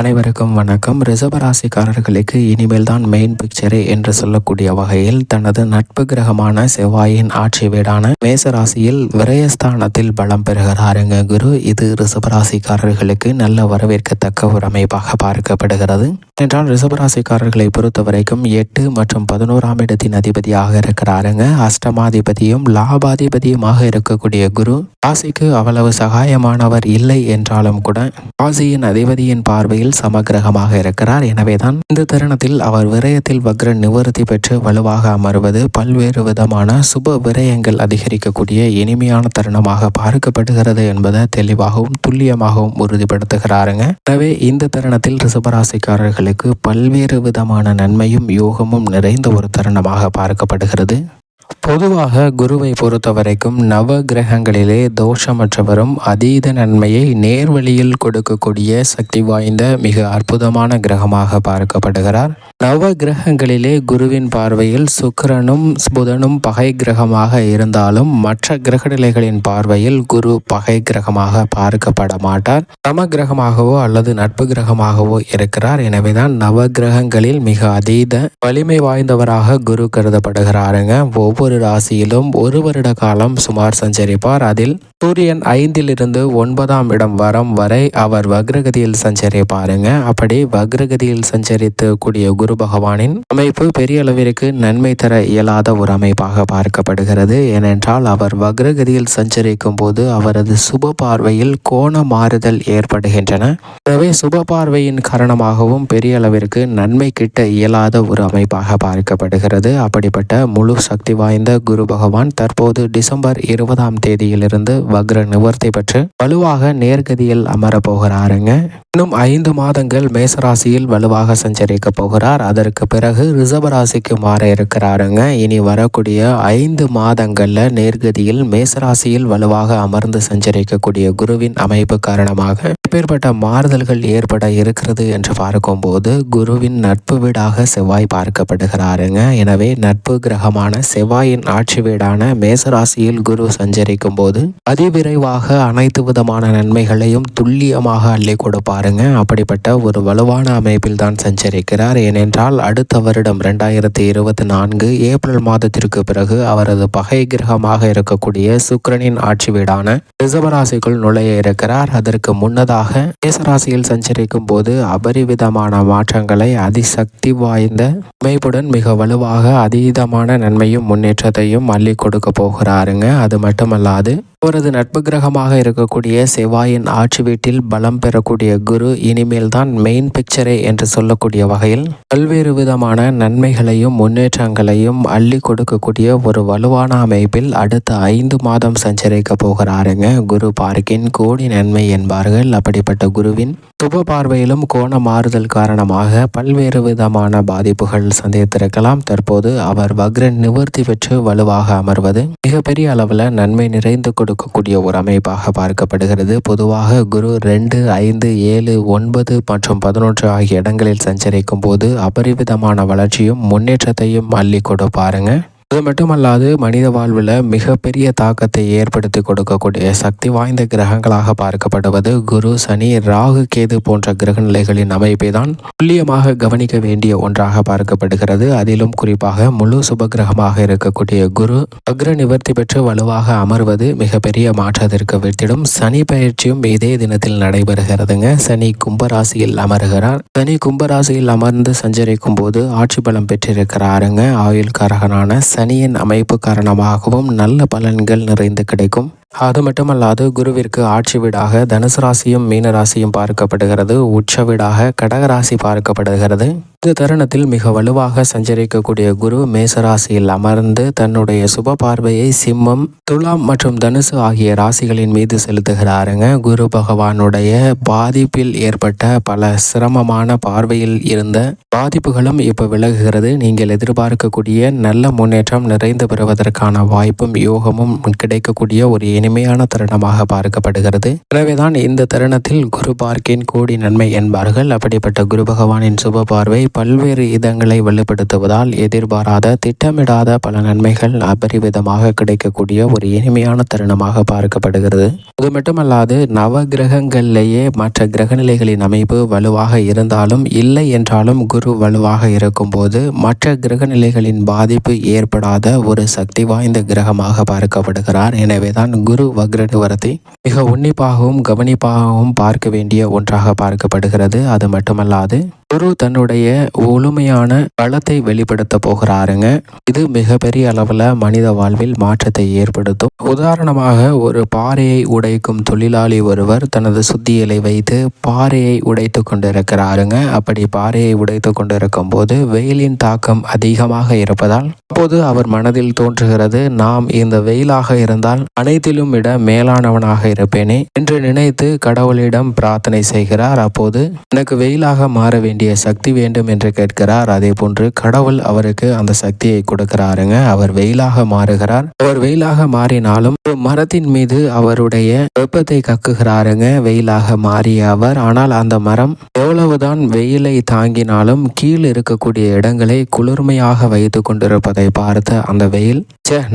அனைவருக்கும் வணக்கம். ரிசபராசிக்காரர்களுக்கு இனிமேல் தான் மெயின் பிக்சரே என்று சொல்லக்கூடிய வகையில் தனது நட்பு கிரகமான செவ்வாயின் ஆட்சி வீடான மேசராசியில் விரயஸ்தானத்தில் பலம் பெறுகிறாருங்க குரு. இது ரிசபராசிக்காரர்களுக்கு நல்ல வரவேற்கத்தக்க ஒரு அமைப்பாக பார்க்கப்படுகிறது. என்றால் ரிசபராசிக்காரர்களை பொறுத்த வரைக்கும் எட்டு மற்றும் பதினோராம் இடத்தின் அதிபதியாக இருக்கிறாருங்க. அஷ்டமாதிபதியும் லாபாதிபதியுமாக இருக்கக்கூடிய குரு. ராசிக்கு அவ்வளவு சகாயமானவர் இல்லை என்றாலும் கூட ராசியின் அதிபதியின் பார்வையில் சமகிரகமாக இருக்கிறார். எனவேதான் இந்த தருணத்தில் அவர் விரயத்தில் வக்ர நிவர்த்தி பெற்று வலுவாக அமர்வது பல்வேறு விதமான சுப விரயங்கள் அதிகரிக்கக்கூடிய இனிமையான தருணமாக பார்க்கப்படுகிறது என்பதை தெளிவாகவும் துல்லியமாகவும் உறுதிப்படுத்துகிறாருங்க. எனவே இந்த தருணத்தில் ரிசபராசிக்காரர்களுக்கு பல்வேறு விதமான நன்மையும் யோகமும் நிறைந்த ஒரு தருணமாக பார்க்கப்படுகிறது. பொதுவாக குருவை பொறுத்த வரைக்கும் நவ கிரகங்களிலே தோஷமற்றவரும் அதீத நன்மையை நேர்வழியில் கொடுக்கக்கூடிய சக்தி வாய்ந்த மிக அற்புதமான கிரகமாக பார்க்கப்படுகிறார். நவ கிரகங்களிலே குருவின் பார்வையில் சுக்கிரனும் புதனும் பகை கிரகமாக இருந்தாலும் மற்ற கிரகநிலைகளின் பார்வையில் குரு பகை கிரகமாக பார்க்கப்பட மாட்டார். சம கிரகமாகவோ அல்லது நட்பு கிரகமாகவோ இருக்கிறார். எனவேதான் நவ கிரகங்களில் மிக அதீத வலிமை வாய்ந்தவராக குரு கருதப்படுகிறாருங்க. ஒவ்வொரு ராசியிலும் ஒரு வருட காலம் சுமார் சஞ்சரிப்பார். அதில் சூரியன் ஐந்திலிருந்து ஒன்பதாம் இடம் வரம் வரை அவர் வக்ரகதியில் சஞ்சரிப்பாருங்க. அப்படி வக்ரகதியில் சஞ்சரித்து கூடிய குரு பகவானின் அமைப்பு பெரிய அளவிற்கு நன்மை தர இயலாத ஒரு அமைப்பாக பார்க்கப்படுகிறது. ஏனென்றால் அவர் வக்ரகதியில் சஞ்சரிக்கும் போது அவரது சுப பார்வையில் கோண மாறுதல் ஏற்படுகின்றன. எனவே சுப பார்வையின் காரணமாகவும் பெரிய அளவிற்கு நன்மை கிட்ட இயலாத ஒரு அமைப்பாக பார்க்கப்படுகிறது. அப்படிப்பட்ட முழு சக்தி வாய்ந்த குரு பகவான் தற்போது டிசம்பர் இருபதாம் தேதியிலிருந்து வக்ர நிவர்த்தி பெற்று வலுவாக நேர்கதியில் அமரப்போகிறாருங்க இன்னும் ஐந்து மாதங்கள் மேசராசியில் வலுவாக சஞ்சரிக்க போகிறார். அதற்கு பிறகு ரிசர்வ ராசிக்கு மாற இருக்கிறாருங்க. இனி வரக்கூடிய ஐந்து மாதங்கள்ல நேர்கதியில் மேசராசியில் வலுவாக அமர்ந்து சஞ்சரிக்கக்கூடிய குருவின் அமைப்பு காரணமாக எப்பேற்பட்ட மாறுதல்கள் ஏற்பட இருக்கிறது என்று பார்க்கும்போது குருவின் நட்பு வீடாக செவ்வாய் பார்க்கப்படுகிறாருங்க. எனவே நட்பு கிரகமான செவ்வாயின் ஆட்சி வீடான மேசராசியில் குரு சஞ்சரிக்கும் போது அதிவிரைவாக அனைத்து விதமான நன்மைகளையும் துல்லியமாக அள்ளி கொடுப்பாருங்க. அப்படிப்பட்ட ஒரு வலுவான அமைப்பில் தான் சஞ்சரிக்கிறார். ஏனென்றால் அடுத்த வருடம் ரெண்டாயிரத்தி இருபத்தி நான்கு ஏப்ரல் மாதத்திற்கு பிறகு அவரது பகை கிரகமாக இருக்கக்கூடிய சுக்கிரனின் ஆட்சி வீடான ரிசவராசிக்குள் நுழைய இருக்கிறார். அதற்கு முன்னதாக மேசராசியில் சஞ்சரிக்கும் போது அபரிவிதமான மாற்றங்களை அதிசக்தி வாய்ந்த அமைப்புடன் மிக வலுவாக அதீதமான நன்மையும் முன்னேற்றத்தையும் அள்ளி கொடுக்க போகிறாருங்க. அது மட்டுமல்லாது அவரது நட்பு கிரகமாக இருக்கக்கூடிய செவ்வாயின் ஆட்சி வீட்டில் பலம் பெறக்கூடிய குரு இனிமேல் தான் மெயின் பிக்சரே என்று சொல்லக்கூடிய வகையில் பல்வேறு விதமான நன்மைகளையும் முன்னேற்றங்களையும் அள்ளி கொடுக்கக்கூடிய ஒரு வலுவான அமைப்பில் அடுத்த ஐந்து மாதம் சஞ்சரிக்க போகிறாருங்க. குரு பார்க்கின் கோடி நன்மை என்பார்கள். அப்படிப்பட்ட குருவின் சுப பார்வையிலும் கோண மாறுதல் காரணமாக பல்வேறு விதமான பாதிப்புகள் சந்தித்திருக்கலாம். தற்போது அவர் வக்ரன் நிவர்த்தி பெற்று வலுவாக அமர்வது மிகப்பெரிய அளவில் நன்மை நிறைந்து கொடுக்கக்கூடிய ஒரு அமைப்பாக பார்க்கப்படுகிறது. பொதுவாக குரு ரெண்டு ஐந்து ஏழு ஒன்பது மற்றும் பதினொன்று ஆகிய இடங்களில் சஞ்சரிக்கும் போது அபரிவிதமான வளர்ச்சியும் முன்னேற்றத்தையும் அள்ளி கொடுப்பாருங்க. அது மட்டுமல்லாது மனித வாழ்வில் மிகப்பெரிய தாக்கத்தை ஏற்படுத்தி கொடுக்கக்கூடிய சக்தி வாய்ந்த கிரகங்களாக பார்க்கப்படுவது குரு சனி ராகு கேது போன்ற கிரக நிலைகளின் அமைப்பை தான் துல்லியமாக கவனிக்க வேண்டிய ஒன்றாக பார்க்கப்படுகிறது. அதிலும் குறிப்பாக முழு சுப கிரகமாக இருக்கக்கூடிய குரு அக்ர நிவர்த்தி பெற்று வலுவாக அமர்வது மிகப்பெரிய மாற்றத்திற்கு வித்திடும். சனி பயிற்சியும் இதே தினத்தில் நடைபெறுகிறதுங்க. சனி கும்பராசியில் அமர்கிறார். சனி கும்பராசியில் அமர்ந்து சஞ்சரிக்கும் போது ஆட்சி பலம் பெற்றிருக்கிறாருங்க. ஆயுள் காரகனான சனியின் அமைப்பு காரணமாகவும் நல்ல பலன்கள் நிறைந்து கிடைக்கும். அது மட்டுமல்லாது குருவிற்கு ஆட்சி வீடாக தனுசு ராசியும் மீன ராசியும் பார்க்கப்படுகிறது. உச்ச வீடாக கடகராசி பார்க்கப்படுகிறது. இந்த தருணத்தில் மிக வலுவாக சஞ்சரிக்கக்கூடிய குரு மேசராசியில் அமர்ந்து தன்னுடைய சுப பார்வையை சிம்மம் துலாம் மற்றும் தனுசு ஆகிய ராசிகளின் மீது செலுத்துகிறாருங்க. குரு பகவானுடைய பாதிப்பில் ஏற்பட்ட பல சிரமமான பார்வையில் இருந்த பாதிப்புகளும் இப்போ விலகுகிறது. நீங்கள் எதிர்பார்க்கக்கூடிய நல்ல முன்னேற்றம் நிறைந்து பெறுவதற்கான வாய்ப்பும் யோகமும் கிடைக்கக்கூடிய ஒரு இனிமையான தருணமாக பார்க்கப்படுகிறது. எனவேதான் இந்த தருணத்தில் குரு பார்க்கின் கோடி நன்மை என்பார்கள். அப்படிப்பட்ட குரு பகவானின் சுப பார்வை பல்வேறு இதங்களை வெளிப்படுத்துவதால் எதிர்பாராத திட்டமிடாத பல நன்மைகள் அபரிவிதமாக கிடைக்கக்கூடிய ஒரு இனிமையான தருணமாக பார்க்கப்படுகிறது. அது மட்டுமல்லாது நவ கிரகங்களிலேயே மற்ற கிரகநிலைகளின் அமைப்பு வலுவாக இருந்தாலும் இல்லை என்றாலும் குரு வலுவாக இருக்கும்போது மற்ற கிரகநிலைகளின் பாதிப்பு ஏற்படாத ஒரு சக்தி வாய்ந்த கிரகமாக பார்க்கப்படுகிறார். எனவேதான் குரு வக்ரநிவரத்தை மிக உன்னிப்பாகவும் கவனிப்பாகவும் பார்க்க வேண்டிய ஒன்றாக பார்க்கப்படுகிறது. அது மட்டுமல்லாது குரு தன்னுடைய முழுமையான பலத்தை வெளிப்படுத்த போகிறாருங்க. இது மிகப்பெரிய அளவில் மனித வாழ்வில் மாற்றத்தை ஏற்படுத்தும். உதாரணமாக ஒரு பாறையை உடைக்கும் தொழிலாளி ஒருவர் தனது சுத்தியலை வைத்து பாறையை உடைத்து கொண்டிருக்கிறாருங்க. அப்படி பாறையை உடைத்து கொண்டிருக்கும் போது வெயிலின் தாக்கம் அதிகமாக இருப்பதால் அப்போது அவர் மனதில் தோன்றுகிறது நாம் இந்த வெயிலாக இருந்தால் அனைத்திலும் விட மேலானவனாக இருப்பேனே என்று நினைத்து கடவுளிடம் பிரார்த்தனை செய்கிறார். அப்போது எனக்கு வெயிலாக மாற வேண்டும். வேண்டிய சக்தி வேண்டும் என்று கேட்கிறார். அதே போன்று கடவுள் அவருக்கு அந்த சக்தியை கொடுக்கிறாருங்க. அவர் வெயிலாக மாறுகிறார். அவர் வெயிலாக மாறினாலும் ஒரு மரத்தின் மீது அவருடைய வெப்பத்தை கக்குகிறாருங்க. வெயிலாக மாறிய அவர். ஆனால் அந்த மரம் எவ்வளவுதான் வெயிலை தாங்கினாலும் கீழ் இருக்கக்கூடிய இடங்களை குளிர்மையாக வைத்து கொண்டிருப்பதை பார்த்த அந்த வெயில்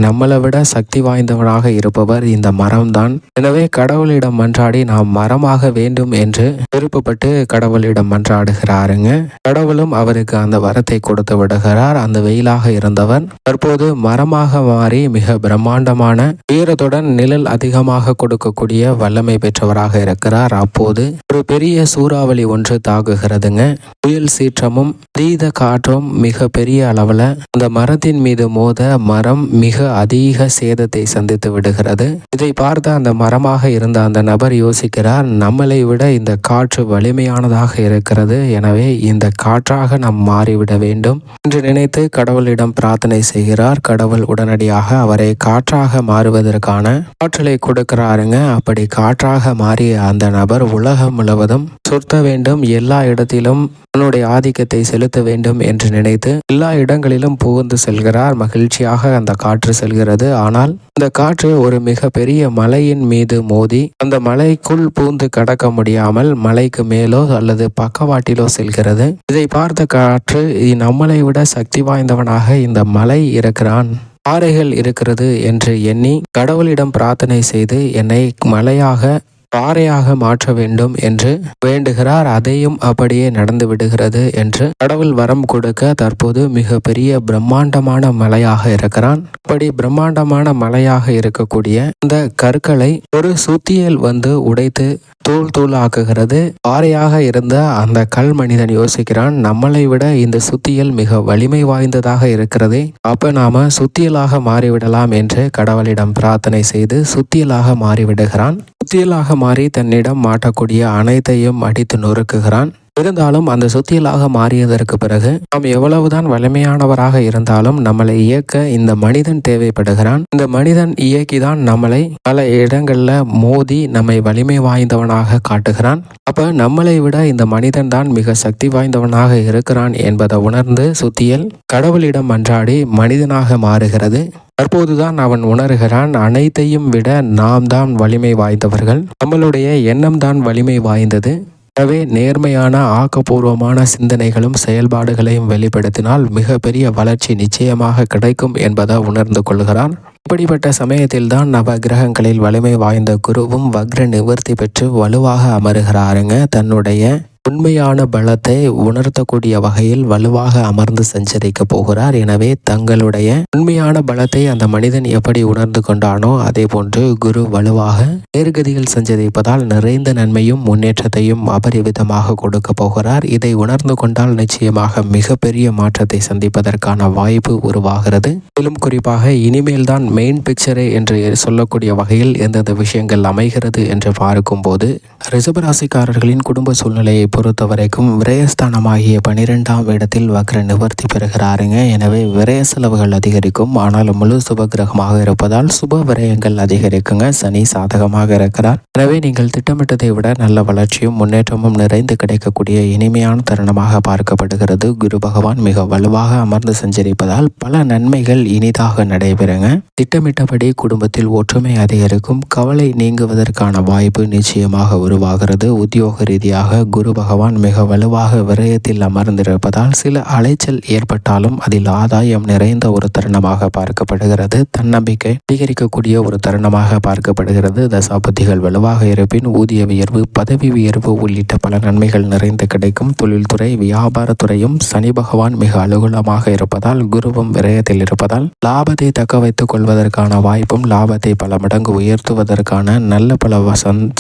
நம்மளை விட சக்தி வாய்ந்தவனாக இருப்பவர் இந்த மரம்தான். எனவே கடவுளிடம் மன்றாடி நாம் மரமாக வேண்டும் என்று விருப்பப்பட்டு கடவுளிடம் மன்றாடுகிறாருங்க. கடவுளும் அவருக்கு அந்த வரத்தை கொடுத்து விடுகிறார். அந்த வெயிலாக இருந்தவர் தற்போது மரமாக மாறி மிக பிரம்மாண்டமான வீரத்துடன் நிழல் அதிகமாக கொடுக்கக்கூடிய வல்லமை பெற்றவராக இருக்கிறார். அப்போது ஒரு பெரிய சூறாவளி ஒன்று தாக்குகிறதுங்க. புயல் சீற்றமும் தீத காற்றும் மிக பெரிய அளவுல அந்த மரத்தின் மீது மோத மரம் மிக அதிக சேதத்தை சந்தித்து விடுகிறது. இதை பார்த்த அந்த மரமாக இருந்த அந்த நபர் யோசிக்கிறார் நம்மளை விட இந்த காற்று வலிமையானதாக இருக்கிறது. எனவே இந்த காற்றாக நாம் மாறிவிட வேண்டும். என்று நினைத்து கடவுளிடம் பிரார்த்தனை செய்கிறார். கடவுள் உடனடியாக அவரை காற்றாக மாறுவதற்கான ஆற்றலை கொடுக்கிறாருங்க. அப்படி காற்றாக மாறிய அந்த நபர் உலகம் முழுவதும் சுத்த வேண்டும். எல்லா இடத்திலும் தன்னுடைய ஆதிக்கத்தை செலுத்த வேண்டும் என்று நினைத்து எல்லா இடங்களிலும் புகுந்து செல்கிறார். மகிழ்ச்சியாக அந்த காற்று செல்கிறது. ஆனால் அந்த காற்று ஒரு மிக பெரிய மலையின் மீது மோதி அந்த மலைக்குள் பூந்து கடக்க முடியாமல் மலைக்கு மேலோ அல்லது பக்கவாட்டிலோ செல்கிறது. இதை பார்த்த காற்று நம்மளை விட சக்தி வாய்ந்தவனாக இந்த மலை இருக்கிறான். பாறைகள் இருக்கிறது என்று எண்ணி கடவுளிடம் பிரார்த்தனை செய்து என்னை மலையாக பாறையாக மாற்ற வேண்டும் என்று வேண்டுகிறார். அதையும் அப்படியே நடந்து விடுகிறது என்று கடவுள் வரம் கொடுக்க தற்போது மிக பெரிய பிரம்மாண்டமான மலையாக இருக்கிறான். அப்படி பிரம்மாண்டமான மலையாக இருக்கக்கூடிய இந்த கற்களை ஒரு சுத்தியல் வந்து உடைத்து தூள் தூள் ஆக்குகிறது பாறையாக இருந்த அந்த கல் மனிதன் யோசிக்கிறான் நம்மளை விட இந்த சுத்தியல் மிக வலிமை வாய்ந்ததாக இருக்கிறதே. அப்ப நாம சுத்தியலாக மாறிவிடலாம் என்று கடவுளிடம் பிரார்த்தனை செய்து சுத்தியலாக மாறிவிடுகிறான். சுத்தியலாக மாறி தன்னிடம் மாட்டக்கூடிய அனைத்தையும் அடித்து நொறுக்குகிறான். இருந்தாலும் அந்த சுத்தியலாக மாறியதற்கு பிறகு நாம் எவ்வளவுதான் வலிமையானவராக இருந்தாலும் நம்மளை இயக்க இந்த மனிதன் தேவைப்படுகிறான். இந்த மனிதன் இயக்கிதான் நம்மளை பல இடங்கள்ல மோதி நம்மை வலிமை வாய்ந்தவனாக காட்டுகிறான். அப்ப நம்மளை விட இந்த மனிதன் தான் மிக சக்தி வாய்ந்தவனாக இருக்கிறான் என்பதை உணர்ந்து சுத்தியல் கடவுளிடம் அன்றாடி மனிதனாக மாறுகிறது. தற்போதுதான் அவன் உணர்கிறான் அனைத்தையும் விட நாம் தான் வலிமை வாய்ந்தவர்கள். நம்மளுடைய எண்ணம் தான் வலிமை வாய்ந்தது. எனவே நேர்மையான ஆக்கப்பூர்வமான சிந்தனைகளும் செயல்பாடுகளையும் வெளிப்படுத்தினால் மிகப்பெரிய வளர்ச்சி நிச்சயமாக கிடைக்கும் என்பதை உணர்ந்து கொள்கிறான். இப்படிப்பட்ட சமயத்தில்தான் நவ கிரகங்களில் வலிமை வாய்ந்த குருவும் வக்ர நிவர்த்தி பெற்று வலுவாக அமருகிறாருங்க தன்னுடைய உண்மையான பலத்தை உணர்த்தக்கூடிய வகையில் வலுவாக அமர்ந்து சஞ்சரிக்க போகிறார். எனவே தங்களுடைய உண்மையான பலத்தை அந்த மனிதன் எப்படி உணர்ந்து கொண்டானோ அதே போன்று குரு வலுவாக நேர்கதியில் சஞ்சரிப்பதால் நிறைந்த நன்மையும் முன்னேற்றத்தையும் அபரிவிதமாக கொடுக்க போகிறார். இதை உணர்ந்து கொண்டால் நிச்சயமாக மிகப்பெரிய மாற்றத்தை சந்திப்பதற்கான வாய்ப்பு உருவாகிறது. மேலும் குறிப்பாக இனிமேல் தான் மெயின் பிக்சரே என்று சொல்லக்கூடிய வகையில் எந்தெந்த விஷயங்கள் அமைகிறது என்று பார்க்கும்போது ரிசபராசிக்காரர்களின் குடும்ப சூழ்நிலையை பொறுத்தவரைக்கும் விரயஸ்தானமாகிய பனிரெண்டாம் இடத்தில் வக்ர நிவர்த்தி பெறுகிறாருங்க. எனவே விரய செலவுகள் அதிகரிக்கும். ஆனால் முழு சுப கிரகமாக இருப்பதால் சுப விரயங்கள் அதிகரிக்குங்க. சனி சாதகமாக இருக்கிறார். எனவே நீங்கள் திட்டமிட்டதை விட நல்ல வளர்ச்சியும் முன்னேற்றமும் நிறைந்து கிடைக்கக்கூடிய இனிமையான தருணமாக பார்க்கப்படுகிறது. குரு பகவான் மிக வலுவாக அமர்ந்து சஞ்சரிப்பதால் பல நன்மைகள் இனிதாக நடைபெறுங்க. திட்டமிட்டபடி குடும்பத்தில் ஒற்றுமை அதிகரிக்கும். கவலை நீங்குவதற்கான வாய்ப்பு நிச்சயமாக உருவாகிறது. உத்தியோக ரீதியாக குரு பகவான் மிக வலுவாக விரயத்தில் அமர்ந்திருப்பதால் சில அலைச்சல் ஏற்பட்டாலும் அதில் ஆதாயம் நிறைந்த ஒரு தருணமாக பார்க்கப்படுகிறது. தன்னம்பிக்கை அதிகரிக்கக்கூடிய ஒரு தருணமாக பார்க்கப்படுகிறது. தசாபதிகள் வலுவாக இருப்பின் ஊதிய உயர்வு பதவி உயர்வு உள்ளிட்ட பல நன்மைகள் நிறைந்து கிடைக்கும். தொழில்துறை வியாபாரத்துறையும் சனி பகவான் மிக அலுகூலமாக இருப்பதால் குருவும் விரயத்தில் இருப்பதால் லாபத்தை தக்க வைத்துக் கொள்வதற்கான வாய்ப்பும் லாபத்தை பல மடங்கு உயர்த்துவதற்கான நல்ல பல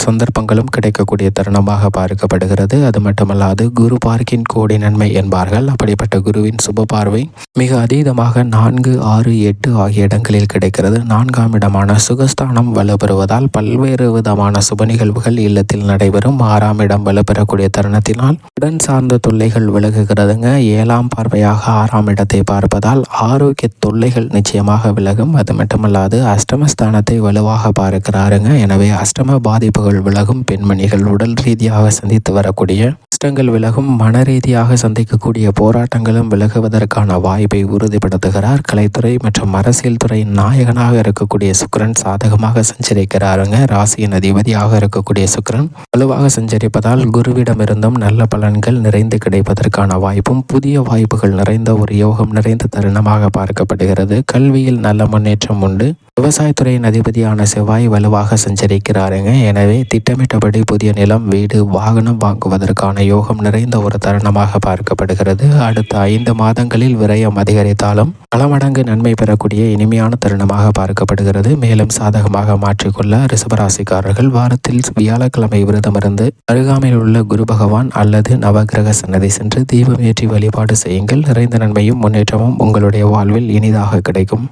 சந்தர்ப்பங்களும் கிடைக்கக்கூடிய தருணமாக பார்க்கப்படுகிறது. அது மட்டுமல்லாது குரு பார்க்கின் கோடி நன்மை என்பார்கள். அப்படிப்பட்ட குருவின் சுப பார்வை மிக அதீதமாக நான்கு ஆறு எட்டு ஆகிய இடங்களில் கிடைக்கிறது. நான்காம் இடமான சுகஸ்தானம் வலுப்பெறுவதால் பல்வேறு விதமான சுப நிகழ்வுகள் இல்லத்தில் நடைபெறும். ஆறாம் இடம் வலுப்பெறக்கூடிய தருணத்தினால் உடன் சார்ந்த தொல்லைகள் விலகுகிறதுங்க. ஏழாம் பார்வையாக ஆறாம் இடத்தை பார்ப்பதால் ஆரோக்கிய தொல்லைகள் நிச்சயமாக விலகும். அது மட்டுமல்லாது அஷ்டமஸ்தானத்தை வலுவாக பார்க்கிறாருங்க. எனவே அஷ்டம பாதிப்புகள் விலகும். பெண்மணிகள் உடல் ரீதியாக சந்தித்து வரக்கூடிய here கஷ்டங்கள் விலகும் மன ரீதியாக சந்திக்கக்கூடிய போராட்டங்களும் விலகுவதற்கான வாய்ப்பை உறுதிப்படுத்துகிறார். கலைத்துறை மற்றும் அரசியல் துறையின் நாயகனாக இருக்கக்கூடிய சுக்கரன் சாதகமாக சஞ்சரிக்கிறாருங்க. ராசியின் அதிபதியாக இருக்கக்கூடிய சுக்கரன் வலுவாக சஞ்சரிப்பதால் குருவிடமிருந்தும் நல்ல பலன்கள் நிறைந்து கிடைப்பதற்கான வாய்ப்பும் புதிய வாய்ப்புகள் நிறைந்த ஒரு யோகம் நிறைந்த தருணமாக பார்க்கப்படுகிறது. கல்வியில் நல்ல முன்னேற்றம் உண்டு. விவசாயத்துறையின் அதிபதியான செவ்வாய் வலுவாக சஞ்சரிக்கிறாருங்க. எனவே திட்டமிட்டபடி புதிய நிலம் வீடு வாகனம் வாங்குவதற்கான யோகம் நிறைந்த ஒரு தருணமாக பார்க்கப்படுகிறது. அடுத்த ஐந்து மாதங்களில் விரயம் அதிகரித்தாலும் பல மடங்கு நன்மை பெறக்கூடிய இனிமையான தருணமாக பார்க்கப்படுகிறது. மேலும் சாதகமாக மாற்றிக்கொள்ள ரிசபராசிக்காரர்கள் வாரத்தில் வியாழக்கிழமை விரதமிருந்து அருகாமையில் உள்ள குரு பகவான் அல்லது நவகிரக சன்னதி சென்று தீபம் ஏற்றி வழிபாடு செய்யுங்கள். நிறைந்த நன்மையும் முன்னேற்றமும் உங்களுடைய வாழ்வில் இனிதாக கிடைக்கும்.